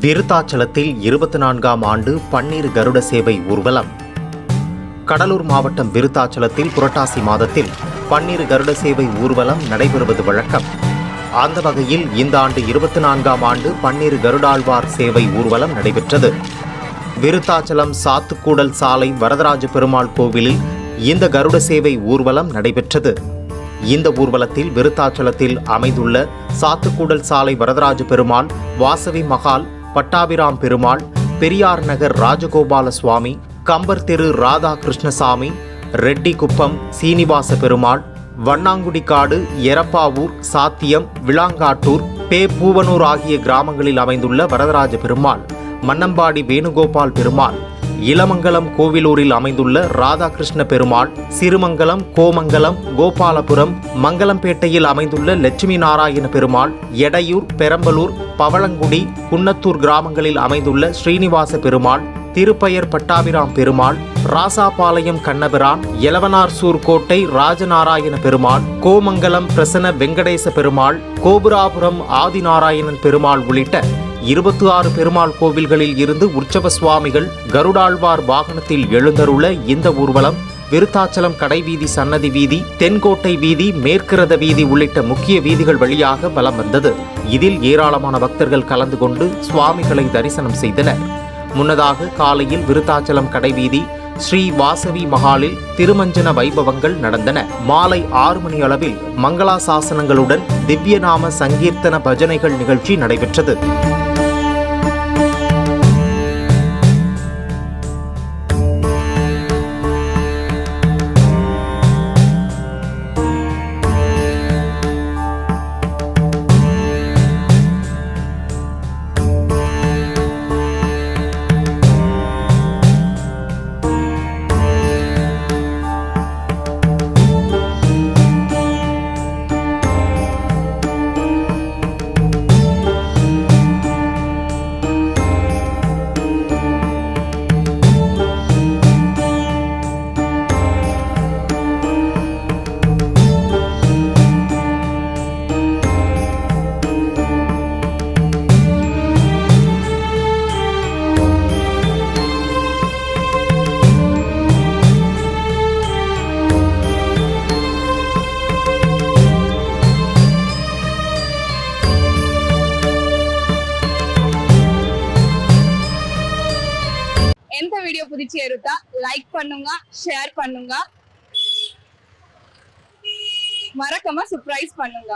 விருத்தாச்சலத்தில் இருபத்தி நான்காம் ஆண்டு பன்னீர் கருட சேவை ஊர்வலம். கடலூர் மாவட்டம் விருத்தாச்சலத்தில் புரட்டாசி மாதத்தில் பன்னீர் கருட சேவை ஊர்வலம் நடைபெறுவது வழக்கம். அந்த வகையில் இந்த ஆண்டு இருபத்தி நான்காம் ஆண்டு பன்னீர் கருடாழ்வார் சேவை ஊர்வலம் நடைபெற்றது. விருத்தாச்சலம் சாத்துக்கூடல் சாலை வரதராஜ பெருமாள் கோவிலில் இந்த கருட சேவை ஊர்வலம் நடைபெற்றது. இந்த ஊர்வலத்தில் விருத்தாச்சலத்தில் அமைந்துள்ள சாத்துக்கூடல் சாலை வரதராஜ பெருமாள் வாசவி மகால் பட்டாபிராம் பெருமாள் பெரியார் நகர் ராஜகோபால சுவாமி கம்பர் தெரு ராதா கிருஷ்ணசாமி ரெட்டிக்குப்பம் சீனிவாச பெருமாள் வண்ணாங்குடிக்காடு எரப்பாவூர் சாத்தியம் விளாங்காட்டூர் பே பூவனூர் ஆகிய கிராமங்களில் அமைந்துள்ள வரதராஜ பெருமாள் மன்னம்பாடி வேணுகோபால் பெருமாள் இளமங்கலம் கோவிலூரில் அமைந்துள்ள ராதாகிருஷ்ண பெருமாள் சிறுமங்கலம் கோமங்கலம் கோபாலபுரம் மங்கலம்பேட்டையில் அமைந்துள்ள லட்சுமி நாராயண பெருமாள் எடையூர் பெரம்பலூர் பவளங்குடி குன்னத்தூர் கிராமங்களில் அமைந்துள்ள ஸ்ரீனிவாச பெருமாள் திருப்பயர் பட்டாபிராம் பெருமாள் ராசாபாளையம் கண்ணபிரான் எலவனார்சூர் கோட்டை ராஜநாராயண பெருமாள் கோமங்கலம் பிரசன்ன வெங்கடேச பெருமாள் கோபுராபுரம் ஆதிநாராயணன் பெருமாள் உள்ளிட்ட இருபத்தி ஆறு பெருமாள் கோவில்களில் இருந்து உற்சவ சுவாமிகள் கருடாழ்வார் வாகனத்தில் எழுந்தருள இந்த ஊர்வலம் விருத்தாச்சலம் கடைவீதி சன்னதி வீதி தென்கோட்டை வீதி மேற்கிரத வீதி உள்ளிட்ட முக்கிய வீதிகள் வழியாக வலம் வந்தது. இதில் ஏராளமான பக்தர்கள் கலந்து கொண்டு சுவாமிகளை தரிசனம் செய்தனர். முன்னதாக காலையில் விருத்தாச்சலம் கடைவீதி ஸ்ரீ வாசவி மகாலில் திருமஞ்சன வைபவங்கள் நடந்தன. மாலை ஆறு மணி அளவில் மங்களாசாசனங்களுடன் திவ்யநாம சங்கீர்த்தன பஜனைகள் நிகழ்ச்சி நடைபெற்றது. வீடியோ பிடிச்சி எடுத்தா லைக் பண்ணுங்க ஷேர் பண்ணுங்க. மறக்காம சர்ப்ரைஸ் பண்ணுங்க.